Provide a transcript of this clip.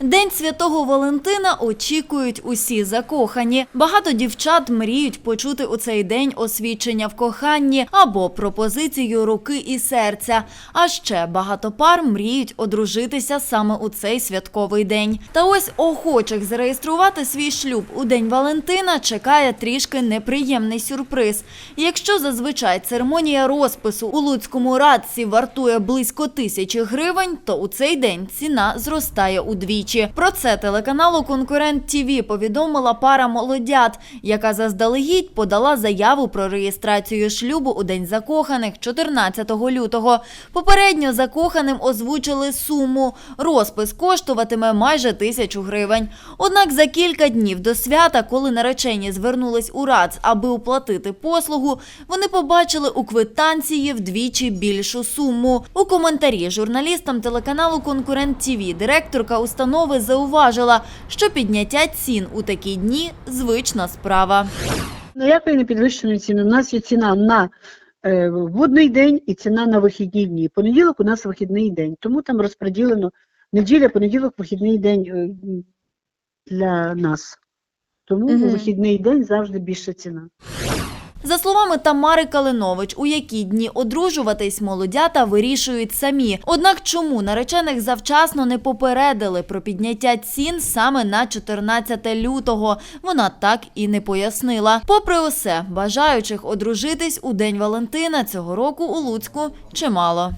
День святого Валентина очікують усі закохані. Багато дівчат мріють почути у цей день освідчення в коханні або пропозицію руки і серця. А ще багато пар мріють одружитися саме у цей святковий день. Та ось охочих зареєструвати свій шлюб у день Валентина чекає трішки неприємний сюрприз. Якщо зазвичай церемонія розпису у Луцькому радці вартує близько тисячі гривень, то у цей день ціна зростає удвічі. Про це телеканалу Конкурент ТІВІ повідомила пара молодят, яка заздалегідь подала заяву про реєстрацію шлюбу у день закоханих 14 лютого. Попередньо закоханим озвучили суму. Розпис коштуватиме майже тисячу гривень. Однак за кілька днів до свята, коли наречені звернулись у РАЦ, аби оплатити послугу, вони побачили у квитанції вдвічі більшу суму. У коментарі журналістам телеканалу Конкурент ТІВІ директорка установи зауважила, що підняття цін у такі дні звична справа. Ніякої не підвищеної ціни. У нас є ціна на е, будний день і ціна на вихідні дні. Понеділок у нас вихідний день, тому там розподілено неділя, понеділок, вихідний день е, для нас. Тому Мгм. у вихідний день завжди більша ціна. За словами Тамари Калинович, у які дні одружуватись молодята вирішують самі. Однак чому наречених завчасно не попередили про підняття цін саме на 14 лютого, вона так і не пояснила. Попри усе, бажаючих одружитись у день Валентина цього року у Луцьку чимало.